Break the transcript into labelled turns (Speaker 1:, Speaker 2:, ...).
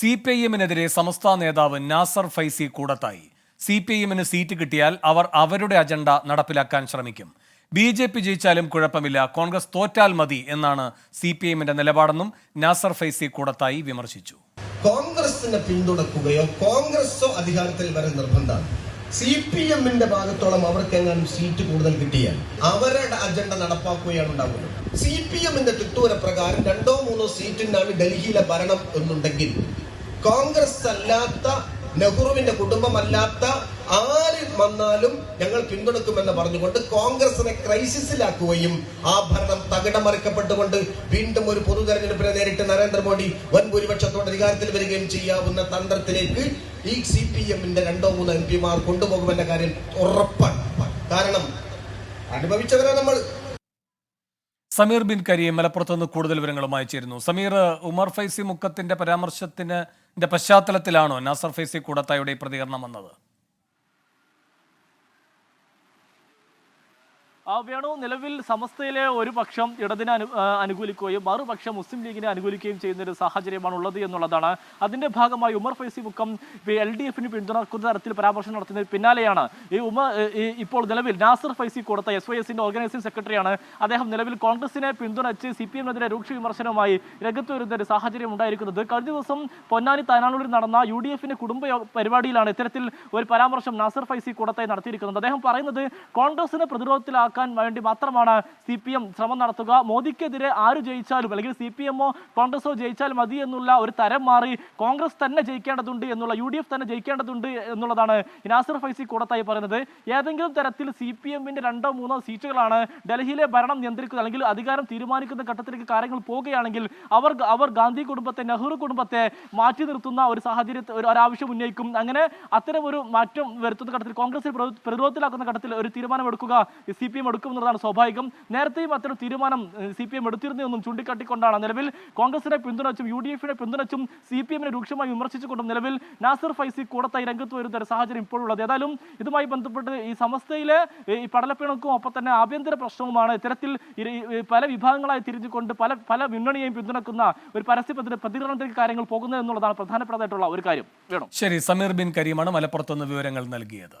Speaker 1: C P I എമ്മിനെതിരെ സംസ്ഥാന നേതാവ് Nasar Faizy Koodathai. C P I എമ്മിന് സീറ്റ് കിട്ടിയാൽ അവർ അവരുടെ അജണ്ട നടപ്പിലാക്കാൻ ശ്രമിക്കും. ബി ജെ പി ജയിച്ചാലും കുഴപ്പമില്ല കോൺഗ്രസ് തോറ്റാൽ മതി എന്നാണ് സി പി എമ്മിന്റെ നിലപാടെന്നും നാസർ ഫൈസി കൂടത്തായി വിമർശിച്ചു.
Speaker 2: കോൺഗ്രസിനെ പിന്തുണക്കുകയോ കോൺഗ്രസോ അധികാരത്തിൽ വരെ നിർബന്ധമാണ്. സി പി എമ്മിന്റെ ഭാഗത്തോളം അവർക്ക് എങ്ങാനും സീറ്റ് കൂടുതൽ കിട്ടിയാൽ അവരുടെ അജണ്ട നടപ്പാക്കുകയാണ് ഉണ്ടാവുന്നത്. സി പി എമ്മിന്റെ തിട്ടൂര പ്രകാരം രണ്ടോ മൂന്നോ സീറ്റിനാണ് ഡൽഹിയിലെ ഭരണം എന്നുണ്ടെങ്കിൽ കോൺഗ്രസ് അല്ലാത്ത നെഹ്റുവിന്റെ കുടുംബമല്ലാത്ത ആര് വന്നാലും ഞങ്ങൾ പിന്തുണക്കുമെന്ന് പറഞ്ഞുകൊണ്ട് കോൺഗ്രസിനെ ക്രൈസിസിലാക്കുകയും ആ ഭരണം തകിടമറിക്കപ്പെട്ടുകൊണ്ട് വീണ്ടും ഒരു പൊതു തെരഞ്ഞെടുപ്പിനെ നേരിട്ട് നരേന്ദ്രമോദി വൻ ഭൂരിപക്ഷത്തോടെ അധികാരത്തിൽ വരികയും ചെയ്യാവുന്ന തന്ത്രത്തിലേക്ക് ഈ സി പി എമ്മിന്റെ രണ്ടോ മൂന്നോ എം പിമാർ കൊണ്ടുപോകുമെന്ന കാര്യം ഉറപ്പാണ്. കാരണം അനുഭവിച്ചവരാണ് നമ്മൾ.
Speaker 1: സമീർ ബിൻ കരീം മലപ്പുറത്ത് നിന്ന് കൂടുതൽ വിവരങ്ങളുമായി ചേരുന്നു. സമീർ ഉമർ ഫൈസി മുക്കത്തിന്റെ പരാമർശത്തിന് ന്റെ പശ്ചാത്തലത്തിലാണോ നാസർ ഫൈസി കൂടത്തായുടെ പ്രതികരണം വന്നത്?
Speaker 3: വേണു നിലവിൽ സമസ്തയിലെ ഒരു പക്ഷം ഇടതിനെ അനു അനുകൂലിക്കുകയും മറുപക്ഷം മുസ്ലിം ലീഗിനെ അനുകൂലിക്കുകയും ചെയ്യുന്ന ഒരു സാഹചര്യമാണ് ഉള്ളത് എന്നുള്ളതാണ്. അതിന്റെ ഭാഗമായി ഉമർ ഫൈസി മുക്കം എൽ ഡി എഫിന് പിന്തുണക്കുന്ന തരത്തിൽ പരാമർശം നടത്തുന്നതിന് പിന്നാലെയാണ്. ഈ ഉമർ ഇപ്പോൾ നിലവിൽ നാസർ ഫൈസി കൊടുത്ത എസ് വൈ എസിന്റെ ഓർഗനൈസിംഗ് സെക്രട്ടറിയാണ് അദ്ദേഹം നിലവിൽ കോൺഗ്രസിനെ പിന്തുണച്ച് സി പി എമ്മിനെതിരെ രൂക്ഷ വിമർശനവുമായി രംഗത്ത് വരുന്ന ഒരു സാഹചര്യം ഉണ്ടായിരിക്കുന്നത്. കഴിഞ്ഞ ദിവസം പൊന്നാനി താനാളൂരിൽ നടന്ന യു ഡി എഫിന്റെ കുടുംബ പരിപാടിയിലാണ് ഇത്തരത്തിൽ ഒരു പരാമർശം നാസർ ഫൈസി കൂടത്തായി നടത്തിയിരിക്കുന്നത്. അദ്ദേഹം പറയുന്നത് കോൺഗ്രസിനെ പ്രതിരോധത്തിലാക്കാൻ വേണ്ടി മാത്രമാണ് സി പി എം ശ്രമം നടത്തുക. മോദിക്കെതിരെ ആര് ജയിച്ചാലും അല്ലെങ്കിൽ സി പി എമ്മോ കോൺഗ്രസോ ജയിച്ചാൽ മതി എന്നുള്ള ഒരു തരം മാറി കോൺഗ്രസ് തന്നെ ജയിക്കേണ്ടതുണ്ട് എന്നുള്ള യു ഡി എഫ് തന്നെ ജയിക്കേണ്ടതുണ്ട് എന്നുള്ളതാണ് നാസർ ഫൈസി കൂടത്തായി പറയുന്നത്. ഏതെങ്കിലും തരത്തിൽ സി പി രണ്ടോ മൂന്നോ സീറ്റുകളാണ് ഡൽഹിയിലെ ഭരണം നിയന്ത്രിക്കുന്നത് അല്ലെങ്കിൽ അധികാരം തീരുമാനിക്കുന്ന ഘട്ടത്തിലേക്ക് കാര്യങ്ങൾ പോവുകയാണെങ്കിൽ അവർ അവർ ഗാന്ധി കുടുംബത്തെ നെഹ്റു കുടുംബത്തെ മാറ്റി നിർത്തുന്ന ഒരു സാഹചര്യത്തിൽ ഒരു ഒരാവശ്യം ഉന്നയിക്കും. അങ്ങനെ അത്തരം ഒരു മാറ്റം വരുത്തുന്ന ഘട്ടത്തിൽ കോൺഗ്രസിൽ പ്രതിരോധത്തിലാക്കുന്ന ഘട്ടത്തിൽ ഒരു തീരുമാനമെടുക്കുക സി പി എം എടുക്കും എന്നതാണ് സ്വാഭാവികം. നേരത്തെയും അത്തരം തീരുമാനം സി പി എം എടുത്തിരുന്നു എന്നും ചൂണ്ടിക്കാട്ടിക്കൊണ്ടാണ് നിലവിൽ കോൺഗ്രസിനെ പിന്തുണച്ചും യു ഡി എഫിനെ പിന്തുണച്ചും സി പി എമ്മിനെ രൂക്ഷമായി വിമർശിച്ചുകൊണ്ടും നിലവിൽ നാസർ ഫൈസി കൂടത്തായി രംഗത്ത് വരുന്ന ഒരു സാഹചര്യം ഇപ്പോഴുള്ളത്. ഏതായാലും ഇതുമായി ബന്ധപ്പെട്ട് ഈ സമസ്തയിലെ ഈ പടലപ്പിണക്കും ഒപ്പം തന്നെ ആഭ്യന്തര പ്രശ്നവുമാണ് ഇത്തരത്തിൽ പല വിഭാഗങ്ങളായി തിരിഞ്ഞുകൊണ്ട് പല പല മുന്നണിയെയും പിന്തുണക്കുന്ന ഒരു പരസ്യ പ്രതികരണത്തിലേക്ക് കാര്യങ്ങൾ പോകുന്നത് എന്നുള്ളതാണ് പ്രധാനപ്പെട്ടതായിട്ടുള്ള ഒരു കാര്യം. വേണം?
Speaker 1: ശരി സമീർ ബിൻ കരീമാണ് മലപ്പുറത്തുനിന്ന് വിവരങ്ങൾ നൽകിയത്.